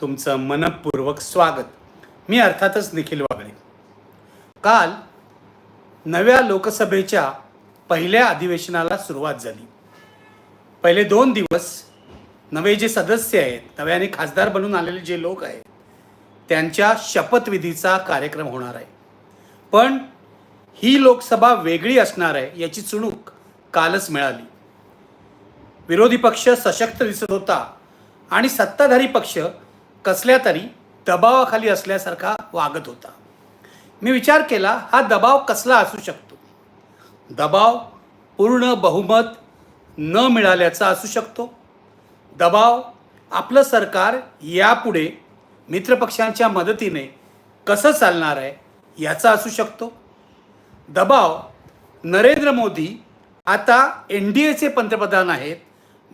तुमचं मनपूर्वक स्वागत. मी अर्थातच निखिल वागळे. काल नव्या लोकसभेच्या पहिल्या अधिवेशनाला सुरुवात झाली. पहिले दोन दिवस नवे जे सदस्य आहेत नव्याने खासदार बनून आलेले जे लोक आहेत त्यांच्या शपथविधीचा कार्यक्रम होणार आहे. पण ही लोकसभा वेगळी असणार आहे याची चुणूक कालच मिळाली. विरोधी पक्ष सशक्त दिसत होता आणि सत्ताधारी पक्ष कसल्या तरी दबावाखाली असल्यासारखा वागत होता. मी विचार केला हा दबाव कसला असू शकतो? दबाव पूर्ण बहुमत न मिळाल्याचा असू शकतो. दबाव आपलं सरकार यापुढे मित्रपक्षांच्या मदतीने कसं चालणार आहे याचा असू शकतो. दबाव नरेंद्र मोदी आता एन डी एचे पंतप्रधान आहेत.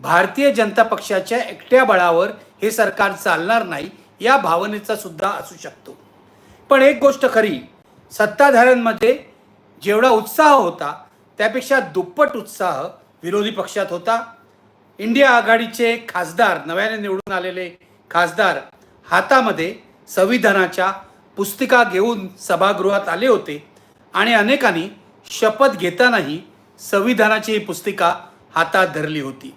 भारतीय जनता पक्षाच्या एकट्या बळावर हे सरकार चालणार नाही या भावनेचा सुद्धा असू शकतो. पण एक गोष्ट खरी सत्ताधाऱ्यांमध्ये जेवढा उत्साह होता त्यापेक्षा दुप्पट उत्साह विरोधी पक्षात होता. इंडिया आघाडीचे खासदार नव्याने निवडून आलेले खासदार हातामध्ये संविधानाच्या पुस्तिका घेऊन सभागृहात आले होते आणि अनेकांनी शपथ घेतानाही संविधानाची ही पुस्तिका हातात धरली होती.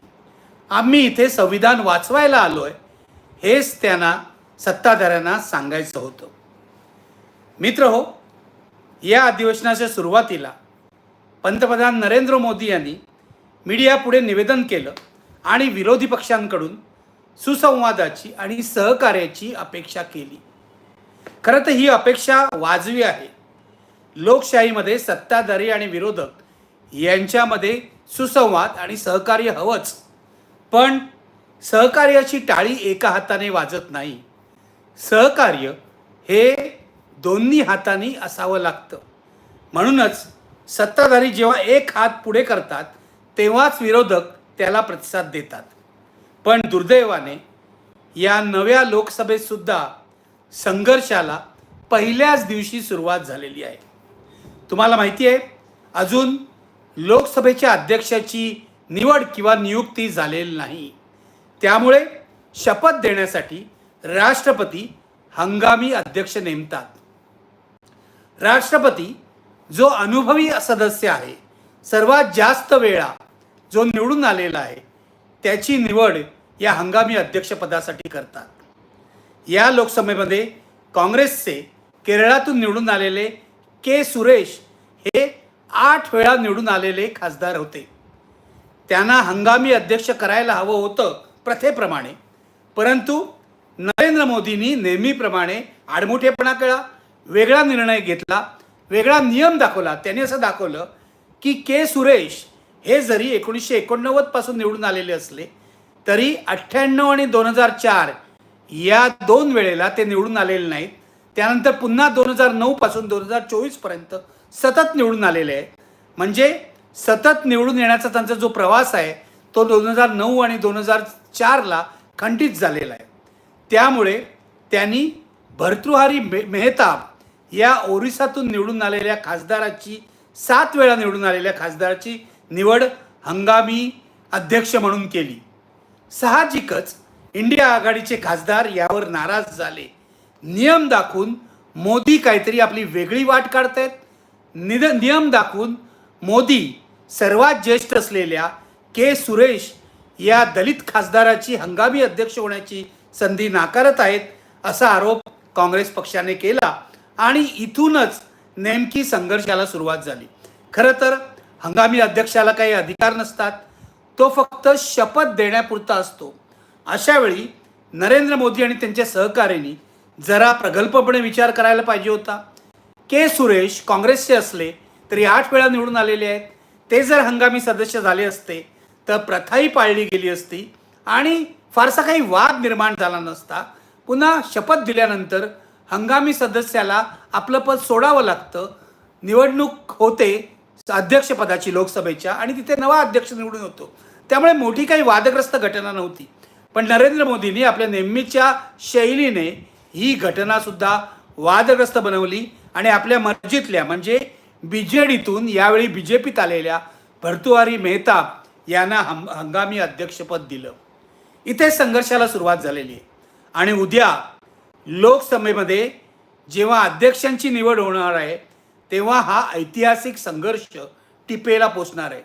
आम्ही इथे संविधान वाचवायला आलो आहे हेच त्यांना सत्ताधाऱ्यांना सांगायचं होतं. मित्र हो या अधिवेशनाच्या सुरुवातीला पंतप्रधान नरेंद्र मोदी यांनी मीडियापुढे निवेदन केलं आणि विरोधी पक्षांकडून सुसंवादाची आणि सहकार्याची अपेक्षा केली. खरं तर ही अपेक्षा वाजवी आहे. लोकशाहीमध्ये सत्ताधारी आणि विरोधक यांच्यामध्ये सुसंवाद आणि सहकार्य हवंच. पण सहकार्याची टाळी एका हाताने वाजत नाही. सहकार्य हे दोन्ही हातांनी असावं लागतं. म्हणूनच सत्ताधारी जेव्हा एक हात पुढे करतात तेव्हाच विरोधक त्याला प्रतिसाद देतात. पण दुर्दैवाने या नव्या लोकसभेतसुद्धा संघर्षाला पहिल्याच दिवशी सुरुवात झालेली आहे. तुम्हाला माहिती आहे अजून लोकसभेच्या अध्यक्षाची निवड किंवा नियुक्ती झालेली नाही. त्यामुळे शपथ देण्यासाठी राष्ट्रपती हंगामी अध्यक्ष नेमतात. राष्ट्रपती जो अनुभवी सदस्य आहे सर्वात जास्त वेळा जो निवडून आलेला आहे त्याची निवड या हंगामी अध्यक्षपदासाठी करतात. या लोकसभेमध्ये काँग्रेसचे केरळातून निवडून आलेले के सुरेश हे आठ वेळा निवडून आलेले खासदार होते. त्यांना हंगामी अध्यक्ष करायला हवं होतं प्रथेप्रमाणे. परंतु नरेंद्र मोदींनी नेहमीप्रमाणे आडमुठेपणा केला वेगळा निर्णय घेतला वेगळा नियम दाखवला. त्याने असं दाखवलं की के सुरेश हे जरी एकोणीसशे एकोणनव्वदपासून निवडून आलेले असले तरी अठ्ठ्याण्णव आणि दोन हजार चार या दोन वेळेला ते निवडून आलेले नाहीत. त्यानंतर पुन्हा दोन हजार नऊपासून दोन हजार चोवीसपर्यंत सतत निवडून आलेले आहे. म्हणजे सतत निवडून येण्याचा त्यांचा जो प्रवास आहे तो दोन हजार नऊ आणि दोन हजार चारला खंडित झालेला आहे. त्यामुळे त्यांनी भर्तृहारी मे मेहताब या ओरिसातून निवडून आलेल्या खासदाराची सात वेळा निवडून आलेल्या खासदाराची निवड हंगामी अध्यक्ष म्हणून केली. साहजिकच इंडिया आघाडीचे खासदार यावर नाराज झाले. नियम दाखवून मोदी काहीतरी आपली वेगळी वाट काढतायत. निद नियम दाखवून मोदी सर्वात ज्येष्ठ असलेल्या के सुरेश या दलित खासदाराची हंगामी अध्यक्ष होण्याची संधी नाकारत आहेत असा आरोप काँग्रेस पक्षाने केला आणि इथूनच नेमकी संघर्षाला सुरुवात झाली. खरं तर हंगामी अध्यक्षाला काही अधिकार नसतात तो फक्त शपथ देण्यापुरता असतो. अशावेळी नरेंद्र मोदी आणि त्यांच्या सहकार्यांनी जरा प्रगल्भपणे विचार करायला पाहिजे होता. के सुरेश काँग्रेसचे असले तरी आठ वेळा निवडून आलेले आहेत. ते जर हंगामी सदस्य झाले असते तर प्रथाही पाळली गेली असती आणि फारसा काही वाद निर्माण झाला नसता. पुन्हा शपथ दिल्यानंतर हंगामी सदस्याला आपलं पद सोडावं लागतं. निवडणूक होते अध्यक्षपदाची लोकसभेच्या आणि तिथे नवा अध्यक्ष निवडून होतो त्यामुळे मोठी काही वादग्रस्त घटना नव्हती. पण नरेंद्र मोदींनी आपल्या नेहमीच्या शैलीने ही घटनासुद्धा वादग्रस्त बनवली आणि आपल्या मर्जीतल्या म्हणजे बी जे डीतून यावेळी बी जे पीत आलेल्या भर्तुहारी मेहताब यांना हंग हंगामी अध्यक्षपद दिलं. इथे संघर्षाला सुरुवात झालेली आहे. आणि उद्या लोकसभेमध्ये जेव्हा अध्यक्षांची निवड होणार आहे तेव्हा हा ऐतिहासिक संघर्ष टिपेला पोचणार आहे.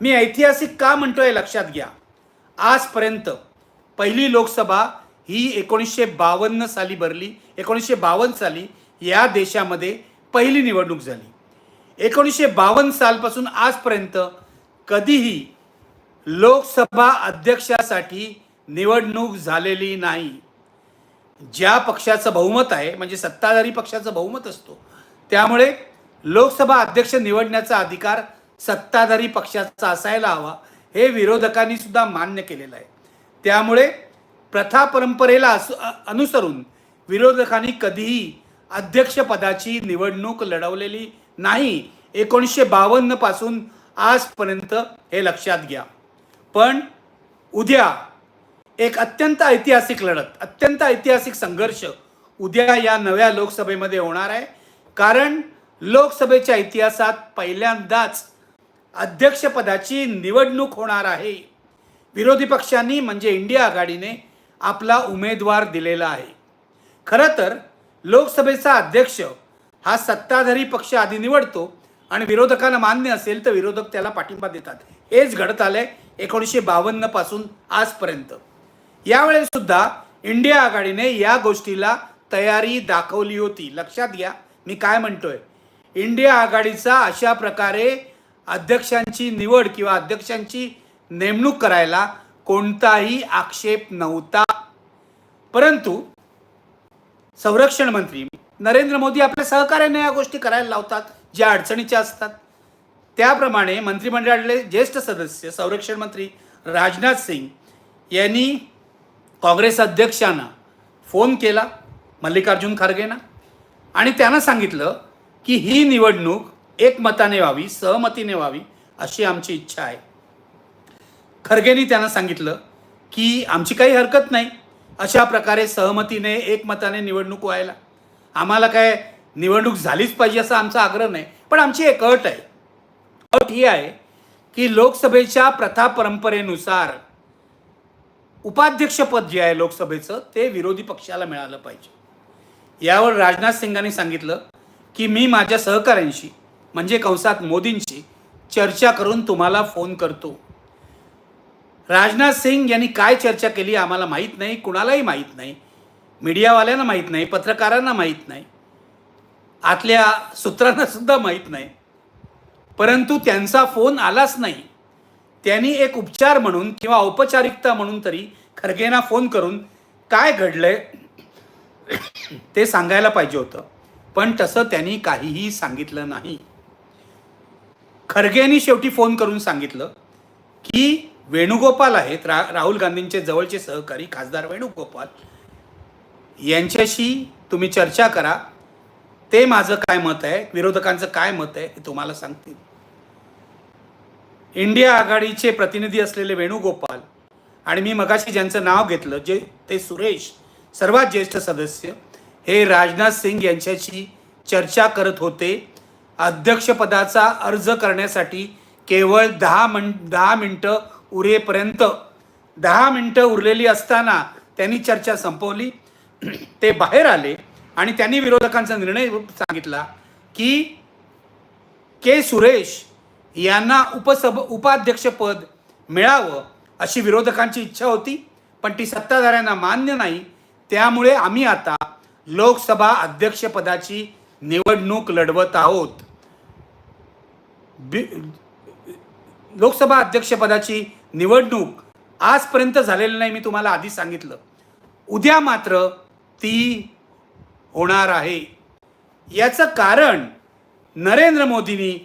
मी ऐतिहासिक का म्हणतोय लक्षात घ्या. आजपर्यंत पहिली लोकसभा ही एकोणीसशे बावन्न साली भरली एकोणीसशे बावन्न साली या देशामध्ये पहिली निवडणूक झाली. एकोणीसशे बावन्न सालपासून आजपर्यंत कधीही लोकसभा अध्यक्षासाठी निवडणूक झालेली नाही. ज्या पक्षाचं बहुमत आहे म्हणजे सत्ताधारी पक्षाचं बहुमत असतो त्यामुळे लोकसभा अध्यक्ष निवडण्याचा अधिकार सत्ताधारी पक्षाचा असायला हवा हे विरोधकांनी सुद्धा मान्य केलेलं आहे. त्यामुळे प्रथा परंपरेला असु अनुसरून विरोधकांनी कधीही अध्यक्षपदाची निवडणूक लढवलेली नाही एकोणीसशे बावन्नपासून आजपर्यंत हे लक्षात घ्या. पण उद्या एक अत्यंत ऐतिहासिक लढत अत्यंत ऐतिहासिक संघर्ष उद्या या नव्या लोकसभेमध्ये होणार आहे. कारण लोकसभेच्या इतिहासात पहिल्यांदाच अध्यक्षपदाची निवडणूक होणार आहे. विरोधी पक्षांनी म्हणजे इंडिया आघाडीने आपला उमेदवार दिलेला आहे. खरं तर लोकसभेचा अध्यक्ष हा सत्ताधारी पक्ष आधी निवडतो आणि विरोधकांना मान्य असेल तर विरोधक त्याला पाठिंबा देतात. हेच घडत आलंय एकोणीसशे बावन्नपासून आजपर्यंत. यावेळेस सुद्धा इंडिया आघाडीने या गोष्टीला तयारी दाखवली होती. लक्षात घ्या मी काय म्हणतोय. इंडिया आघाडीचा अशा प्रकारे अध्यक्षांची निवड किंवा अध्यक्षांची नेमणूक करायला कोणताही आक्षेप नव्हता. परंतु संरक्षण मंत्री नरेंद्र मोदी आपल्या सहकार्याने या गोष्टी करायला लावतात ज्या अडचणीच्या असतात. त्याप्रमाणे मंत्रिमंडळातले ज्येष्ठ सदस्य संरक्षण मंत्री राजनाथ सिंग यांनी काँग्रेस अध्यक्षांना फोन केला मल्लिकार्जुन खरगेंना आणि त्यांना सांगितलं की ही निवडणूक एकमताने व्हावी सहमतीने व्हावी अशी आमची इच्छा आहे. खरगेंनी त्यांना सांगितलं की आमची काही हरकत नाही. अशा प्रकारे सहमतीने एकमताने निवडणूक व्हायला आम्हाला काय निवडणूक झालीच पाहिजे असा आमचा आग्रह नाही. पण आमची एक अट आहे. अट ही आहे की लोकसभेच्या प्रथा परंपरेनुसार उपाध्यक्षपद जे आहे लोकसभेचं ते विरोधी पक्षाला मिळालं पाहिजे. यावर राजनाथ सिंगांनी सांगितलं की मी माझ्या सहकाऱ्यांशी म्हणजे कंसात मोदींशी चर्चा करून तुम्हाला फोन करतो. राजनाथ सिंग यांनी काय चर्चा केली आम्हाला माहीत नाही कुणालाही माहीत नाही. मीडियावाल्यांना माहीत नाही पत्रकारांना माहीत नाही आतल्या सूत्रांना सुद्धा माहीत नाही. परंतु त्यांचा फोन आलाच नाही. त्यांनी एक उपचार म्हणून किंवा औपचारिकता म्हणून तरी खरगेंना फोन करून काय घडलंय ते सांगायला पाहिजे होतं. पण तसं त्यांनी काहीही सांगितलं नाही. खरगेंनी शेवटी फोन करून सांगितलं की वेणुगोपाल आहेत रा राहुल गांधींचे जवळचे सहकारी खासदार वेणुगोपाल. यांच्याशी तुम्ही चर्चा करा. ते माझं काय मत आहे विरोधकांचं काय मत आहे हे तुम्हाला सांगतील. इंडिया आघाडीचे प्रतिनिधी असलेले वेणुगोपाल आणि मी मगाशी ज्यांचं नाव घेतलं जे ते सुरेश सर्वात ज्येष्ठ सदस्य हे राजनाथ सिंग यांच्याशी चर्चा करत होते. अध्यक्षपदाचा अर्ज करण्यासाठी केवळ दहा मिन दहा मिनटं उरेपर्यंत दहा मिनटं उरलेली असताना त्यांनी चर्चा संपवली. ते बाहेर आले आणि त्यांनी विरोधकांचा निर्णय सांगितला की के सुरेश यांना उपसभ उपाध्यक्षपद मिळावं अशी विरोधकांची इच्छा होती पण ती सत्ताधाऱ्यांना मान्य नाही. त्यामुळे आम्ही आता लोकसभा अध्यक्षपदाची निवडणूक लढवत आहोत. लोकसभा अध्यक्षपदाची निवडणूक आजपर्यंत झालेली नाही मी तुम्हाला आधी सांगितलं. उद्या मात्र ती होणार आहे. याचं कारण नरेंद्र मोदींनी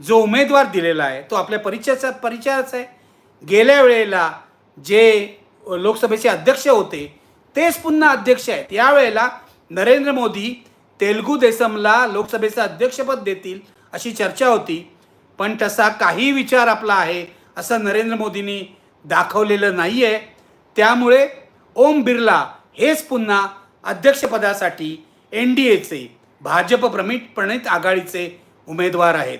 जो उमेदवार दिलेला आहे तो आपल्या परिचयाचा परिचयाचा आहे. गेल्या वेळेला जे लोकसभेचे अध्यक्ष होते तेच पुन्हा अध्यक्ष आहेत. यावेळेला नरेंद्र मोदी तेलगू देसमला लोकसभेचं अध्यक्षपद देतील अशी चर्चा होती. पण तसा काही विचार आपला आहे असं नरेंद्र मोदींनी दाखवलेलं नाही आहे त्यामुळे ओम बिर्ला हेच पुन्हा अध्यक्षपदासाठी एन डी एचे भाजप प्रमित प्रणित आघाडीचे उमेदवार आहेत.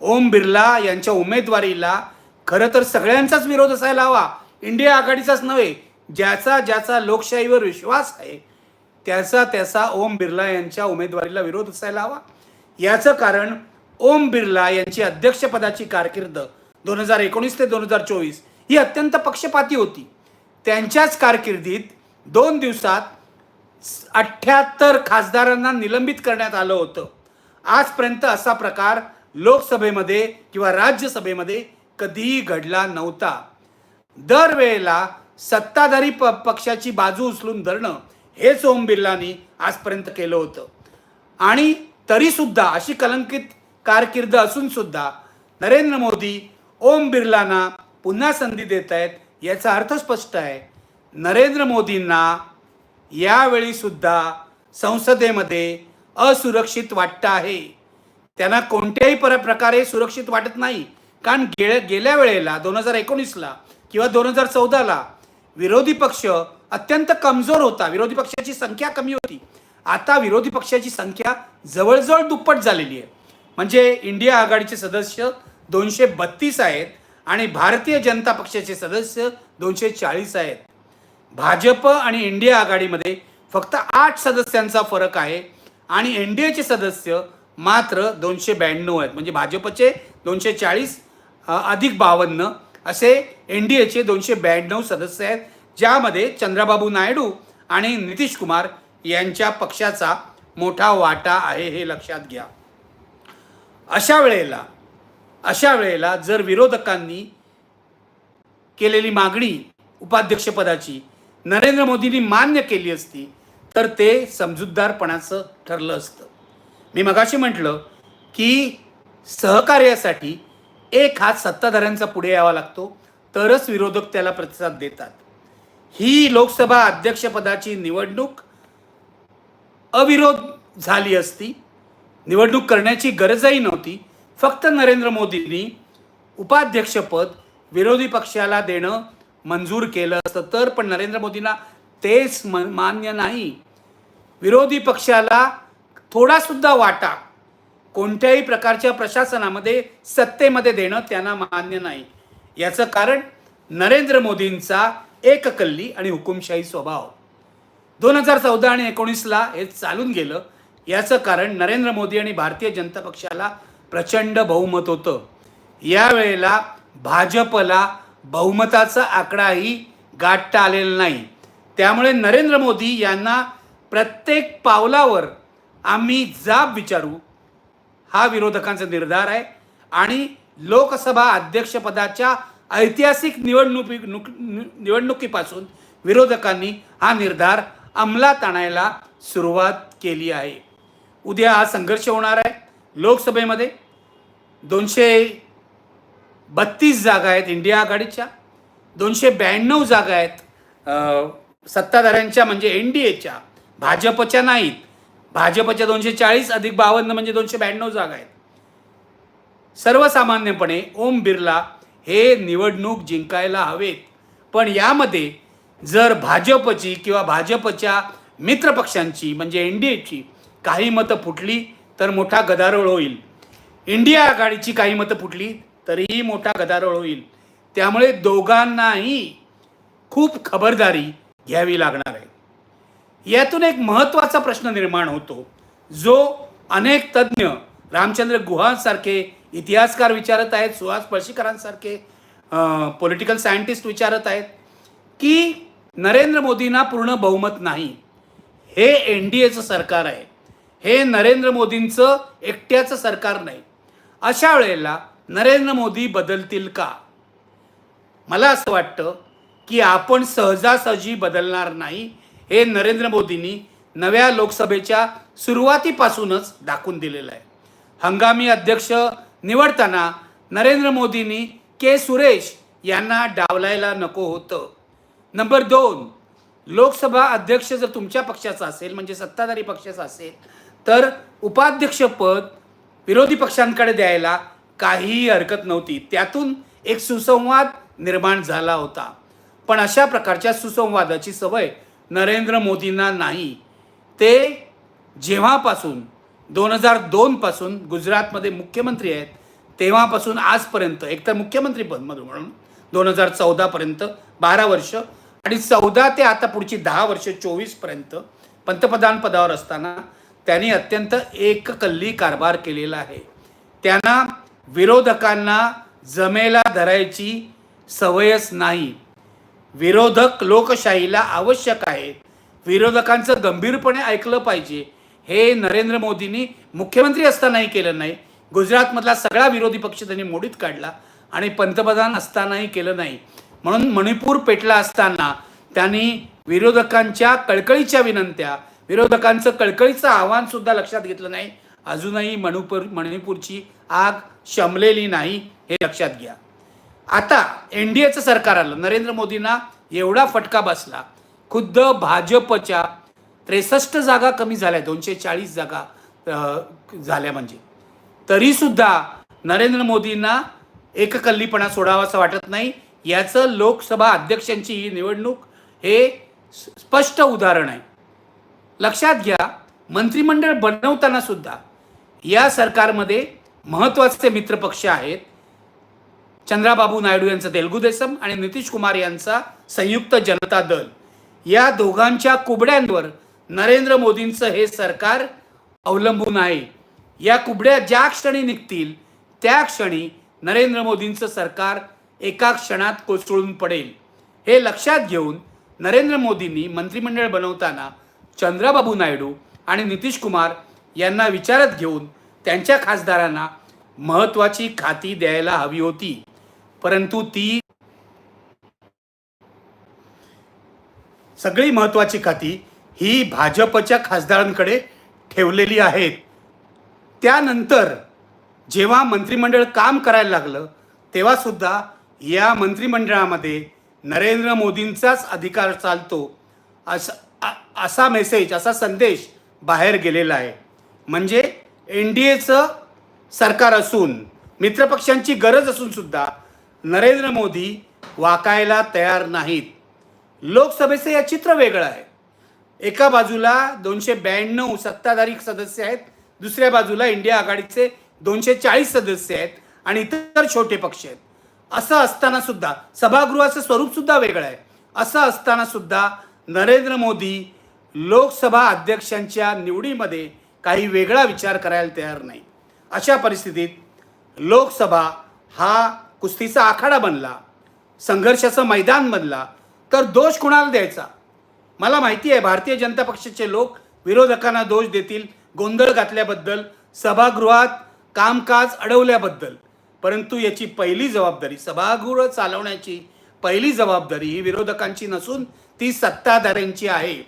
ओम बिर्ला यांच्या उमेदवारीला खरं तर सगळ्यांचाच विरोध असायला हवा. इंडिया आघाडीचाच नव्हे ज्याचा ज्याचा लोकशाहीवर विश्वास आहे त्याचा त्याचा ओम बिर्ला यांच्या उमेदवारीला विरोध असायला हवा. याचं कारण ओम बिर्ला यांची अध्यक्षपदाची कारकीर्द दोन हजार एकोणीस ते दोन हजार चोवीस ही अत्यंत पक्षपाती होती. त्यांच्याच कारकिर्दीत दोन दिवसात अठ्ठ्याहत्तर खासदारांना निलंबित करण्यात आलं होतं. आजपर्यंत असा प्रकार लोकसभेमध्ये किंवा राज्यसभेमध्ये कधीही घडला नव्हता. दरवेळेला सत्ताधारी प पक्षाची बाजू उचलून धरणं हेच ओम बिर्लानी आजपर्यंत केलं होतं. आणि तरीसुद्धा अशी कलंकित कारकीर्द असूनसुद्धा नरेंद्र मोदी ओम बिर्लांना पुन्हा संधी देत आहेत याचा अर्थ स्पष्ट आहे. नरेंद्र मोदींना यावेळी सुद्धा संसदेमध्ये असुरक्षित वाटतं आहे. त्यांना कोणत्याही पर प्रकारे सुरक्षित वाटत नाही. कारण गे गेल्या वेळेला दोन हजार एकोणीसला किंवा दोन हजार चौदाला विरोधी पक्ष अत्यंत कमजोर होता. विरोधी पक्षाची संख्या कमी होती. आता विरोधी पक्षाची संख्या जवळजवळ दुप्पट झालेली आहे. म्हणजे इंडिया आघाडीचे सदस्य दोनशे बत्तीस आहेत आणि भारतीय जनता पक्षाचे सदस्य दोनशे चाळीस आहेत. भाजप आणि इंडिया आघाडीमध्ये फक्त आठ सदस्यांचा फरक आहे आणि एन डी एचे सदस्य मात्र दोनशे ब्याण्णव आहेत. म्हणजे भाजपचे दोनशे चाळीस अधिक बावन्न असे एन डी एचे दोनशे ब्याण्णव सदस्य आहेत ज्यामध्ये चंद्राबाबू नायडू आणि नितीश कुमार यांच्या पक्षाचा मोठा वाटा आहे हे लक्षात घ्या. अशा वेळेला अशा वेळेला जर विरोधकांनी केलेली मागणी उपाध्यक्षपदाची नरेंद्र मोदींनी मान्य केली असती तर ते समजूतदारपणाचं ठरलं असतं. मी मगाशी म्हटलं की सहकार्यासाठी एक हात सत्ताधाऱ्यांचा पुढे यावा लागतो तरच विरोधक त्याला प्रतिसाद देतात. ही लोकसभा अध्यक्षपदाची निवडणूक अविरोध झाली असती निवडणूक करण्याची गरजही नव्हती फक्त नरेंद्र मोदींनी उपाध्यक्षपद विरोधी पक्षाला देणं मंजूर केलं असतं. तर पण नरेंद्र मोदींना तेच म मान्य नाही. विरोधी पक्षाला थोडासुद्धा वाटा कोणत्याही प्रकारच्या प्रशासनामध्ये सत्तेमध्ये देणं त्यांना मान्य नाही. याचं कारण नरेंद्र मोदींचा एककल्ली आणि हुकुमशाही स्वभाव. दोन हजार चौदा आणि एकोणीसला हे चालून गेलं. याचं कारण नरेंद्र मोदी आणि भारतीय जनता पक्षाला प्रचंड बहुमत होतं. यावेळेला भाजपला बहुमताचा आकडाही गाठता आलेला नाही. त्यामुळे नरेंद्र मोदी यांना प्रत्येक पावलावर आम्ही जाब विचारू हा विरोधकांचा निर्धार आहे. आणि लोकसभा अध्यक्षपदाच्या ऐतिहासिक निवडणुकी निवडणुकीपासून विरोधकांनी हा निर्धार अंमलात आणायला सुरुवात केली आहे. उद्या हा संघर्ष होणार आहे लोकसभेमध्ये. दोनशे बत्तीस जागा आहेत इंडिया आघाडीच्या दोनशे ब्याण्णव जागा आहेत सत्ताधाऱ्यांच्या म्हणजे एन डी एच्या भाजपच्या नाहीत. भाजपच्या दोनशे चाळीस अधिक बावन्न म्हणजे दोनशे ब्याण्णव जागा आहेत. सर्वसामान्यपणे ओम बिर्ला हे निवडणूक जिंकायला हवेत. पण यामध्ये जर भाजपची किंवा भाजपच्या मित्रपक्षांची म्हणजे एन डी एची काही मतं फुटली तर मोठा गदारोळ होईल. इंडिया आघाडीची काही मतं फुटली तरीही मोठा गदारोळ होईल. त्यामुळे दोघांनाही खूप खबरदारी घ्यावी लागणार आहे. यातून एक महत्त्वाचा प्रश्न निर्माण होतो जो अनेक तज्ज्ञ रामचंद्र गुहांसारखे इतिहासकार विचारत आहेत सुहास पळशीकरांसारखे पॉलिटिकल सायंटिस्ट विचारत आहेत की नरेंद्र मोदींना पूर्ण बहुमत नाही. हे एन डी एचं सरकार आहे. हे नरेंद्र मोदींचं एकट्याचं सरकार नाही. अशा वेळेला नरेंद्र मोदी बदलतील का? मला असं वाटतं की आपण सहजासहजी बदलणार नाही हे नरेंद्र मोदींनी नव्या लोकसभेच्या सुरुवातीपासूनच दाखवून दिलेलं आहे. हंगामी अध्यक्ष निवडताना नरेंद्र मोदींनी के सुरेश यांना डावलायला नको होतं. नंबर दोन लोकसभा अध्यक्ष जर तुमच्या पक्षाचा असेल म्हणजे सत्ताधारी पक्षाचा असेल तर उपाध्यक्षपद विरोधी पक्षांकडे द्यायला काहीही हरकत नव्हती. त्यातून एक सुसंवाद निर्माण झाला होता. पण अशा प्रकारच्या सुसंवादाची सवय नरेंद्र मोदींना नाही. ते जेव्हापासून दोन हजार दोनपासून गुजरातमध्ये मुख्यमंत्री आहेत तेव्हापासून आजपर्यंत एकतर मुख्यमंत्री पद म्हणून दोन हजार चौदापर्यंत बारा वर्ष आणि चौदा ते आता पुढची दहा वर्ष चोवीसपर्यंत पंतप्रधान पदावर असताना त्यांनी अत्यंत एककल्ली कारभार केलेला आहे. त्यांना विरोधकांना जमेला धरायची सवयच नाही. विरोधक लोकशाहीला आवश्यक आहे. विरोधकांचं गंभीरपणे ऐकलं पाहिजे. हे नरेंद्र मोदींनी मुख्यमंत्री असतानाही केलं नाही. गुजरातमधला सगळा विरोधी पक्ष त्यांनी मोडीत काढला आणि पंतप्रधान असतानाही केलं नाही. म्हणून मणिपूर पेटला असताना त्यांनी विरोधकांच्या कळकळीच्या विनंत्या विरोधकांचं कळकळीचं आव्हानसुद्धा लक्षात घेतलं नाही. अजूनही मणिपूर मणिपूरची आग शमलेली नाही हे लक्षात घ्या. आता एन डी एचं सरकार आलं. नरेंद्र मोदींना एवढा फटका बसला. खुद्द भाजपच्या त्रेसष्ट जागा कमी झाल्या दोनशे चाळीस जागा झाल्या म्हणजे. तरीसुद्धा नरेंद्र मोदींना एककल्लीपणा सोडावासा वाटत नाही. याचं लोकसभा अध्यक्षांची ही निवडणूक हे स्पष्ट उदाहरण आहे. लक्षात घ्या मंत्रिमंडळ बनवताना सुद्धा या सरकारमध्ये महत्त्वाचे मित्रपक्ष आहेत चंद्राबाबू नायडू यांचं तेलगू देसम आणि नितीश कुमार यांचा संयुक्त जनता दल. या दोघांच्या कुबड्यांवर नरेंद्र मोदींचं हे सरकार अवलंबून आहे. या कुबड्या ज्या क्षणी निघतील त्या क्षणी नरेंद्र मोदींचं सरकार एका क्षणात कोसळून पडेल. हे लक्षात घेऊन नरेंद्र मोदींनी मंत्रिमंडळ बनवताना चंद्राबाबू नायडू आणि नितीश कुमार यांना विचारत घेऊन त्यांच्या खासदारांना महत्त्वाची खाती द्यायला हवी होती. परंतु ती सगळी महत्त्वाची खाती ही भाजपच्या खासदारांकडे ठेवलेली आहेत. त्यानंतर जेव्हा मंत्रिमंडळ काम करायला लागलं तेव्हा सुद्धा या मंत्रिमंडळामध्ये नरेंद्र मोदींचाच अधिकार चालतो असा असा मेसेज असा संदेश बाहेर गेलेला आहे. म्हणजे एन डी एचं सरकार असून मित्रपक्षांची गरज असून सुद्धा नरेंद्र मोदी वाकायला तयार नाहीत. लोकसभेचं या चित्र वेगळं आहे. एका बाजूला दोनशे ब्याण्णव सत्ताधारी सदस्य आहेत दुसऱ्या बाजूला इंडिया आघाडीचे दोनशे चाळीस सदस्य आहेत आणि इतर छोटे पक्ष आहेत. असं असताना सुद्धा सभागृहाचं स्वरूप सुद्धा वेगळं आहे. असं असताना सुद्धा नरेंद्र मोदी लोकसभा अध्यक्षांच्या निवडीमध्ये काही वेगळा विचार करायला तयार नाही. अशा परिस्थितीत लोकसभा हा कुस्तीचा आखाडा बनला संघर्षाचं मैदान बनला तर दोष कुणाला द्यायचा? मला माहिती आहे भारतीय जनता पक्षाचे लोक विरोधकांना दोष देतील गोंधळ घातल्याबद्दल सभागृहात कामकाज अडवल्याबद्दल. परंतु याची पहिली जबाबदारी सभागृह चालवण्याची पहिली जबाबदारी ही विरोधकांची नसून ती सत्ताधाऱ्यांची आहे.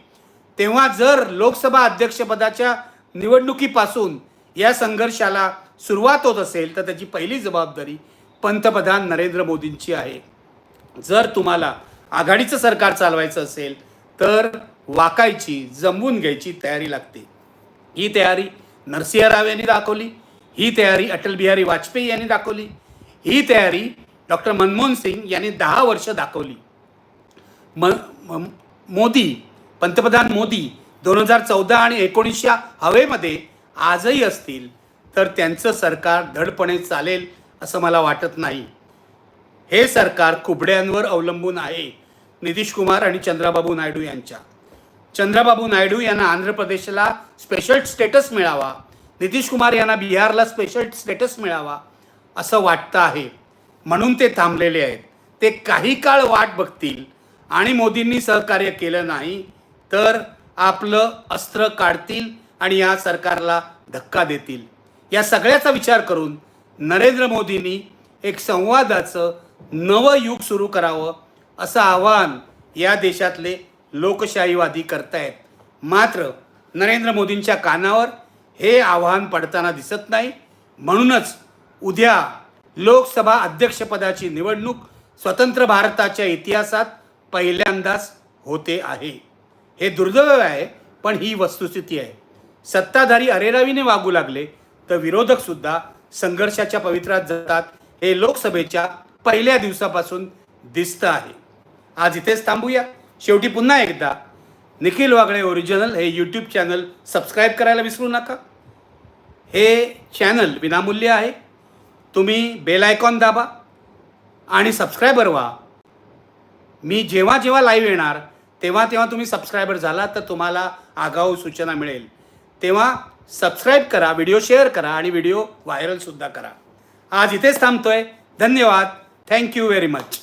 तेव्हा जर लोकसभा अध्यक्षपदाच्या निवडणुकीपासून या संघर्षाला सुरुवात होत असेल तर त्याची पहिली जबाबदारी पंतप्रधान नरेंद्र मोदींची आहे. जर तुम्हाला आघाडीचं सरकार चालवायचं असेल तर वाकायची जमवून घ्यायची तयारी लागते. ही तयारी नरसिंह राव यांनी दाखवली ही तयारी अटल बिहारी वाजपेयी यांनी दाखवली ही तयारी डॉक्टर मनमोहन सिंग यांनी दहा वर्ष दाखवली. म म- मोदी पंतप्रधान मोदी दोन हजार चौदा आणि एकोणीसच्या हवेमध्ये आजही असतील तर त्यांचं सरकार धडपणे चालेल असं मला वाटत नाही. हे सरकार कुबड्यांवर अवलंबून आहे नितीश कुमार आणि चंद्राबाबू नायडू यांच्या. चंद्राबाबू नायडू यांना आंध्र प्रदेशला स्पेशल स्टेटस मिळावा नितीश कुमार यांना बिहारला स्पेशल स्टेटस मिळावा असं वाटतं आहे. म्हणून ते थांबलेले आहेत. ते काही काळ वाट बघतील आणि मोदींनी सहकार्य केलं नाही तर आपलं अस्त्र काढतील आणि या सरकारला धक्का देतील. या सगळ्याचा विचार करून नरेंद्र मोदींनी एक संवादाचं नवं युग सुरू करावं असं आवाहन या देशातले लोकशाहीवादी करतायत. मात्र नरेंद्र मोदींच्या कानावर हे आव्हान पडताना दिसत नाही. म्हणूनच उद्या लोकसभा अध्यक्षपदाची निवडणूक स्वतंत्र भारताच्या इतिहासात पहिल्यांदाच होते आहे. हे दुर्दैव आहे पण ही वस्तुस्थिती आहे. सत्ताधारी अरेरावीने वागू लागले तर विरोधकसुद्धा संघर्षाच्या पवित्रात जातात हे लोकसभेच्या पहिल्या दिवसापासून दिसतं आहे. आज इथेच थांबूया. शेवटी पुन्हा एकदा निखिल वागळे ओरिजिनल हे यूट्यूब चॅनल सबस्क्राईब करायला विसरू नका. हे चॅनल विनामूल्य आहे. तुम्ही बेल आयकॉन दाबा आणि सबस्क्रायबर व्हा. मी जेव्हा जेव्हा लाईव्ह येणार तेव्हा तेव्हा तुम्ही सबस्क्रायबर झाला तर तुम्हाला आगाऊ सूचना मिळेल. तेव्हा सबस्क्राईब करा व्हिडिओ शेअर करा आणि व्हिडिओ व्हायरलसुद्धा करा. आज इथेच थांबतोय. धन्यवाद. Thank you very much